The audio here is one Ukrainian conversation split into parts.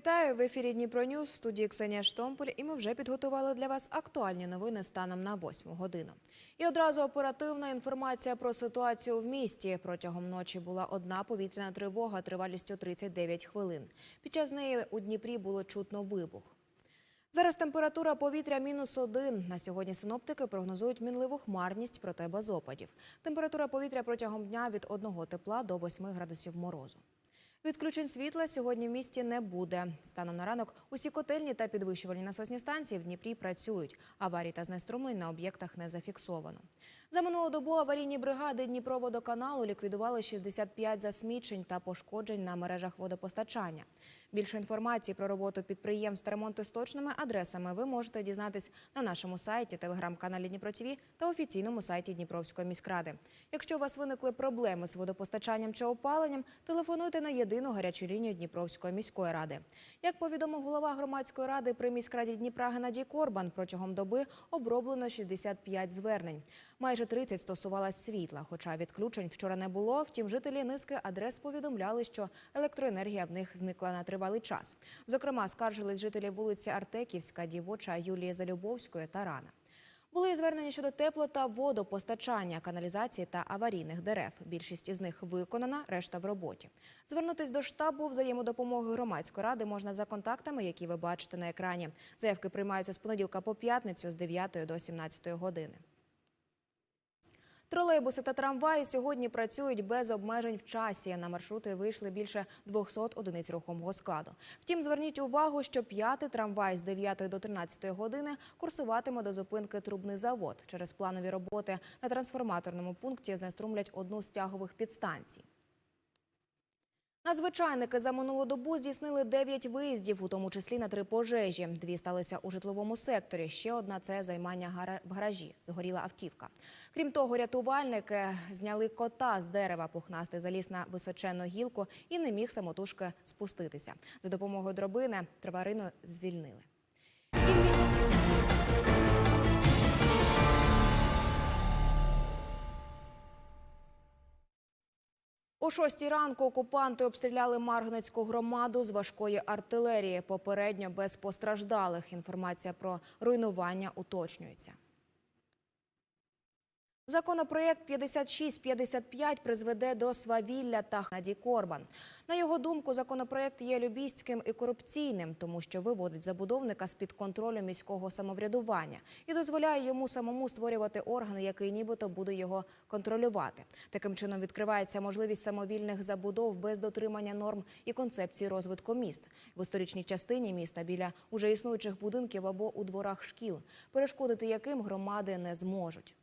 Вітаю в ефірі Дніпро Ньюс, в студії Ксенія Штомполь, і ми вже підготували для вас актуальні новини станом на 8 годину. І одразу оперативна інформація про ситуацію в місті. Протягом ночі була одна повітряна тривога тривалістю 39 хвилин. Під час неї у Дніпрі було чутно вибух. Зараз температура повітря мінус один. На сьогодні синоптики прогнозують мінливу хмарність, проте без опадів. Температура повітря протягом дня від одного тепла до 8 градусів морозу. Відключень світла сьогодні в місті не буде. Станом на ранок усі котельні та підвищувальні насосні станції в Дніпрі працюють. Аварій та знеструмлень на об'єктах не зафіксовано. За минулу добу аварійні бригади Дніпроводоканалу ліквідували 65 засмічень та пошкоджень на мережах водопостачання. Більше інформації про роботу підприємств та точними адресами ви можете дізнатись на нашому сайті, телеграм-каналі Дніпро та офіційному сайті Дніпровської міськради. Якщо у вас виникли проблеми з водопостачанням чи опаленням, телефонуйте на єдину гарячу лінію Дніпровської міської ради. Як повідомив голова громадської ради при міськраді Дніпра Геннадій Корбан, протягом доби оброблено 65 звернень. Майже 30 стосувалось світла, хоча відключень вчора не було. Втім, жителі низки адрес повідомляли, що електроенергія в них зникла на тривалий час. Зокрема, скаржились жителі вулиці Артеківська, Дівоча, Юлії Залюбовської та Рана. Були і звернення щодо тепло та водопостачання, каналізації та аварійних дерев. Більшість із них виконана, решта в роботі. Звернутись до штабу взаємодопомоги громадської ради можна за контактами, які ви бачите на екрані. Заявки приймаються з понеділка по п'ятницю з 9 до 17 години. Тролейбуси та трамваї сьогодні працюють без обмежень в часі. На маршрути вийшли більше 200 одиниць рухомого складу. Втім, зверніть увагу, що п'ятий трамвай з 9 до 13 години курсуватиме до зупинки Трубний завод. Через планові роботи на трансформаторному пункті знеструмлять одну з тягових підстанцій. Надзвичайники за минулу добу здійснили 9 виїздів, у тому числі на три пожежі. Дві сталися у житловому секторі. Ще одна це займання в гаражі. Згоріла автівка. Крім того, рятувальники зняли кота з дерева. Пухнастий заліз на височенну гілку і не міг самотужки спуститися. За допомогою дробини тварину звільнили. Шостій ранку окупанти обстріляли Маргнецьку громаду з важкої артилерії. Попередньо без постраждалих. Інформація про руйнування уточнюється. Законопроєкт 5655 призведе до свавілля та Наді Корбан. На його думку, законопроєкт є любістським і корупційним, тому що виводить забудовника з-під контролю міського самоврядування і дозволяє йому самому створювати орган, який нібито буде його контролювати. Таким чином відкривається можливість самовільних забудов без дотримання норм і концепції розвитку міст в історичній частині міста біля уже існуючих будинків або у дворах шкіл, перешкодити яким громади не зможуть.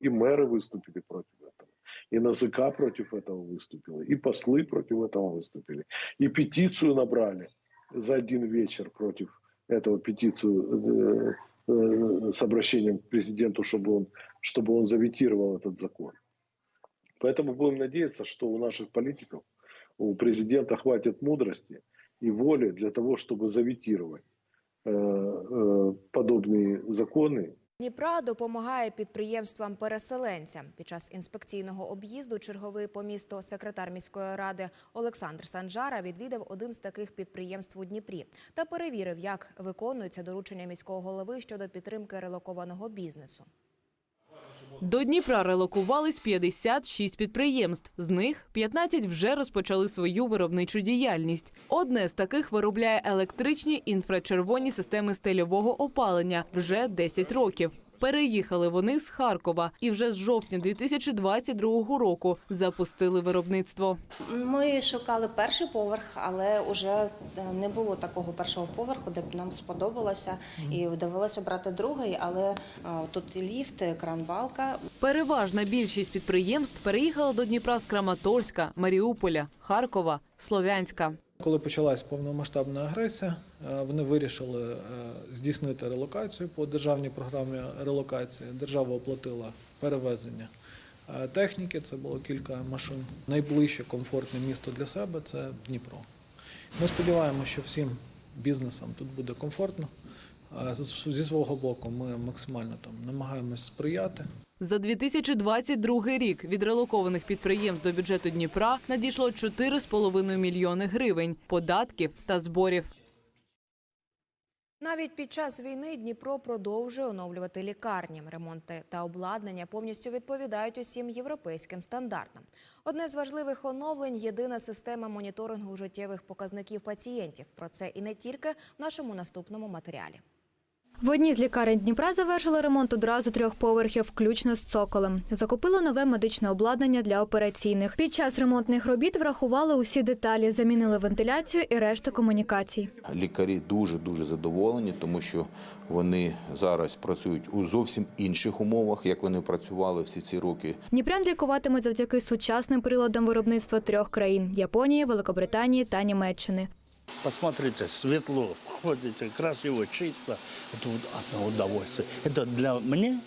И мэры выступили против этого. И НАЗК против этого выступила. И послы против этого выступили. И петицию набрали за один вечер против этого петицию э, э, с обращением к президенту, чтобы он, чтобы он заветировал этот закон. Поэтому будем надеяться, что у наших политиков, у президента хватит мудрости и воли для того, чтобы заветировать э, э, подобные законы Дніпра допомагає підприємствам-переселенцям. Під час інспекційного об'їзду черговий по місту секретар міської ради Олександр Санжара відвідав один з таких підприємств у Дніпрі та перевірив, як виконуються доручення міського голови щодо підтримки релокованого бізнесу. До Дніпра релокувались 56 підприємств. З них 15 вже розпочали свою виробничу діяльність. Одне з таких виробляє електричні інфрачервоні системи стельового опалення вже 10 років. Переїхали вони з Харкова і вже з жовтня 2022 року запустили виробництво. Ми шукали перший поверх, але вже е, не було такого першого поверху, де б нам сподобалося, і довелося брати другий. Але е, тут і ліфт, і кран-балка. Переважна більшість підприємств переїхала до Дніпра з Краматорська, Маріуполя, Харкова, Слов'янська. Коли почалась повномасштабна агресія, е, вони вирішили е, здійснити релокацію по державній програмі релокації. Держава оплатила перевезення е, техніки, це було кілька машин. Найближче комфортне місто для себе це Дніпро. Ми сподіваємося, що всім бізнесам тут буде комфортно. Зі свого боку, ми максимально там намагаємось сприяти. За 2022 рік від релокованих підприємств до бюджету Дніпра надійшло 4,5 мільйони гривень податків та зборів. Навіть під час війни Дніпро продовжує оновлювати лікарні. Ремонти та обладнання повністю відповідають усім європейським стандартам. Одне з важливих оновлень єдина система моніторингу життєвих показників пацієнтів. Про це і не тільки в нашому наступному матеріалі. В одній з лікарень Дніпра завершили ремонт одразу трьох поверхів, включно з цоколем. Закупили нове медичне обладнання для операційних. Під час ремонтних робіт врахували усі деталі, замінили вентиляцію і решту комунікацій. Лікарі дуже дуже задоволені, тому що вони зараз працюють у зовсім інших умовах, як вони працювали всі ці роки. Дніпрян лікуватимуть завдяки сучасним приладам виробництва трьох країн Японії, Великобританії та Німеччини. Посмотрите, светло, ходите, красиво, чисто. Это вот одно удовольствие. Это для меня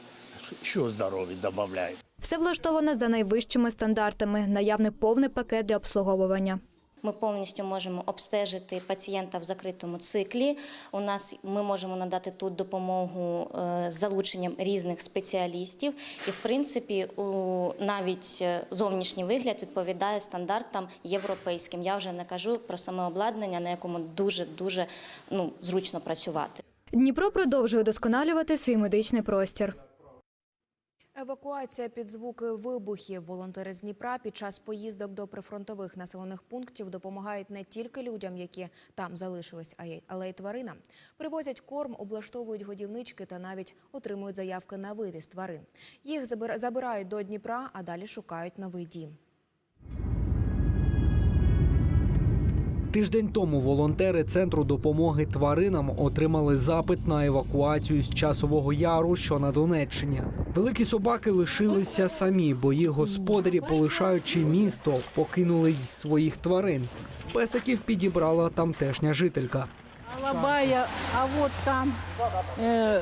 еще здоровье добавляет. Все влаштовано за найвищими стандартами. Наявний повний пакет для обслуговування. Ми повністю можемо обстежити пацієнта в закритому циклі. У нас ми можемо надати тут допомогу е, з залученням різних спеціалістів. І, в принципі, навіть е, зовнішній вигляд відповідає стандартам європейським. Я вже не кажу про саме обладнання, на якому дуже дуже ну зручно працювати. Дніпро продовжує досконалювати свій медичний простір. Евакуація під звуки вибухів. Волонтери з Дніпра під час поїздок до прифронтових населених пунктів допомагають не тільки людям, які там залишились, але й тваринам. Привозять корм, облаштовують годівнички та навіть отримують заявки на вивіз тварин. Їх забира- забирають до Дніпра, а далі шукають новий дім. Тиждень тому волонтери центру допомоги тваринам отримали запит на евакуацію з часового яру, що на Донеччині. Великі собаки лишилися самі, бо їх господарі, полишаючи місто, покинули своїх тварин. Песиків підібрала тамтешня жителька. Алабая, а вот там э,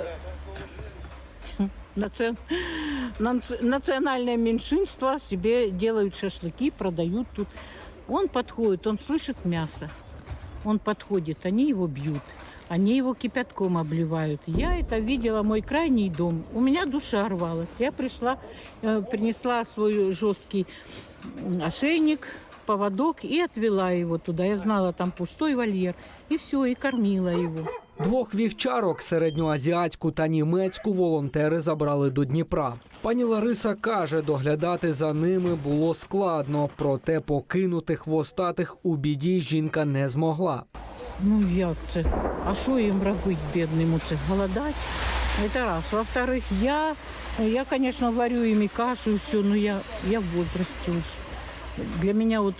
наци- нац- национальное меньшинство себе делают шашлыки, продают тут. Он подходит, он слышит мясо. Он подходит, они его бьют. Они его кипятком обливают. Я это видела, мой крайний дом. У меня душа рвалась. Я пришла, э, принесла свой жесткий м, ошейник, поводок и отвела его туда. Я знала, там пустой вольер. И все, и кормила его. Двох вівчарок середньоазіатську та німецьку волонтери забрали до Дніпра. Пані Лариса каже, доглядати за ними було складно, проте покинути хвостатих у біді жінка не змогла. Ну як це? А що їм робити, бідним, оце голодать? Это раз. Во-вторых, я, я, конечно, варю ими кашу и все, но я, я в возрасте уже. Для меня вот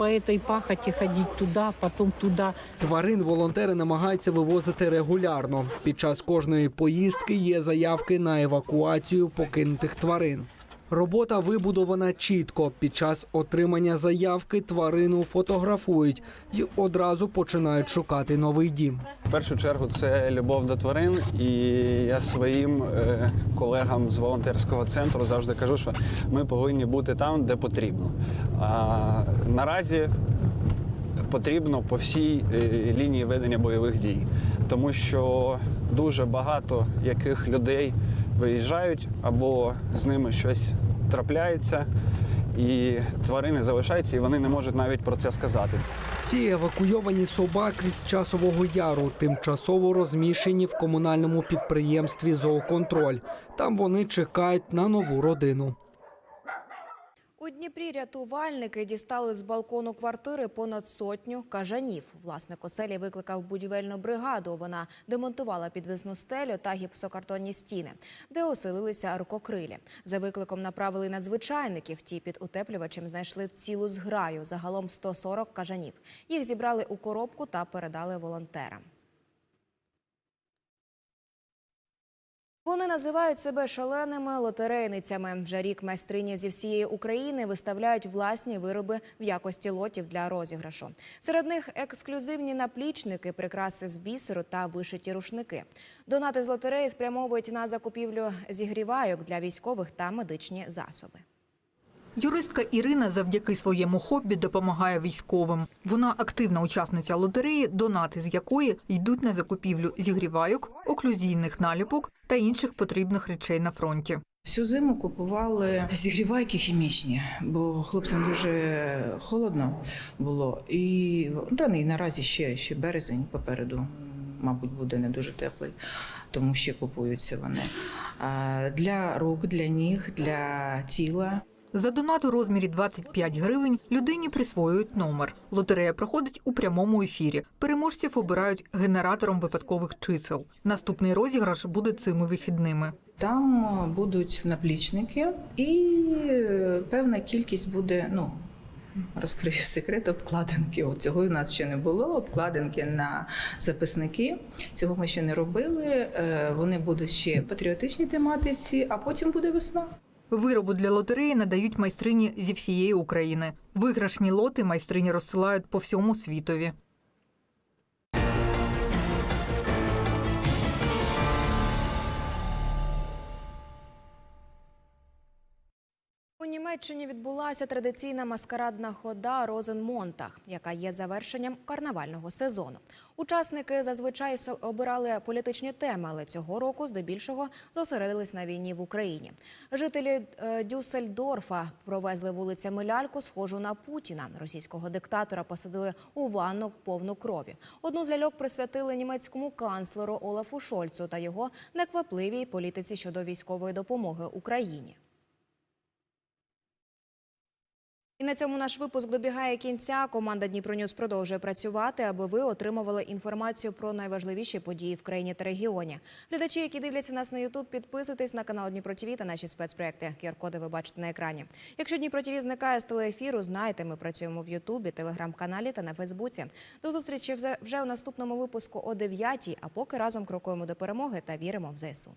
по этой пахоті ходити туди, потом туди. Тварин волонтери намагаються вивозити регулярно. Під час кожної поїздки є заявки на евакуацію покинутих тварин. Робота вибудована чітко. Під час отримання заявки тварину фотографують і одразу починають шукати новий дім. В першу чергу це любов до тварин, і я своїм е, колегам з волонтерського центру завжди кажу, що ми повинні бути там, де потрібно. А наразі потрібно по всій е, лінії ведення бойових дій, тому що дуже багато яких людей виїжджають або з ними щось трапляється. І тварини залишаються, і вони не можуть навіть про це сказати. Всі евакуйовані собаки з часового яру тимчасово розміщені в комунальному підприємстві Зооконтроль. Там вони чекають на нову родину. Дніпрі рятувальники дістали з балкону квартири понад сотню кажанів. Власник оселі викликав будівельну бригаду. Вона демонтувала підвісну стелю та гіпсокартонні стіни, де оселилися рукокрилі. За викликом направили надзвичайників. Ті під утеплювачем знайшли цілу зграю. Загалом 140 кажанів. Їх зібрали у коробку та передали волонтерам. Вони називають себе шаленими лотерейницями. Вже рік майстрині зі всієї України виставляють власні вироби в якості лотів для розіграшу. Серед них ексклюзивні наплічники, прикраси з бісеру та вишиті рушники. Донати з лотереї спрямовують на закупівлю зігрівайок для військових та медичні засоби. Юристка Ірина завдяки своєму хобі допомагає військовим. Вона активна учасниця лотереї, донати з якої йдуть на закупівлю зігрівайок, оклюзійних наліпок та інших потрібних речей на фронті. Всю зиму купували зігрівайки хімічні, бо хлопцям дуже холодно було. І та і наразі ще, ще березень попереду, мабуть, буде не дуже теплий, тому ще купуються вони. Для рук, для ніг, для тіла. За донат у розмірі 25 гривень людині присвоюють номер. Лотерея проходить у прямому ефірі. Переможців обирають генератором випадкових чисел. Наступний розіграш буде цими вихідними. Там е, будуть наплічники, і е, певна кількість буде, ну. Розкрию секрет обкладинки. От цього у нас ще не було. Обкладинки на записники. Цього ми ще не робили. Е, Вони будуть ще патріотичній тематиці, а потім буде весна. Виробу для лотереї надають майстрині зі всієї України. Виграшні лоти майстрині розсилають по всьому світові. Німеччині відбулася традиційна маскарадна хода Розенмонтах, яка є завершенням карнавального сезону. Учасники зазвичай обирали політичні теми, але цього року здебільшого зосередились на війні в Україні. Жителі е, Дюссельдорфа провезли вулицями ляльку, схожу на Путіна. Російського диктатора посадили у ванну повну крові. Одну з ляльок присвятили німецькому канцлеру Олафу Шольцу та його неквапливій політиці щодо військової допомоги Україні. І на цьому наш випуск добігає кінця. Команда Дніпронюс продовжує працювати, аби ви отримували інформацію про найважливіші події в країні та регіоні. Глядачі, які дивляться нас на Ютуб, підписуйтесь на канал Дніпро ТВ та наші спецпроекти. QR-коди ви бачите на екрані. Якщо Дніпро ТВ зникає з телеефіру, знайте, ми працюємо в Ютубі, телеграм-каналі та на Фейсбуці. До зустрічі вже- у наступному випуску о 9 а поки разом крокуємо до перемоги та віримо в ЗСУ.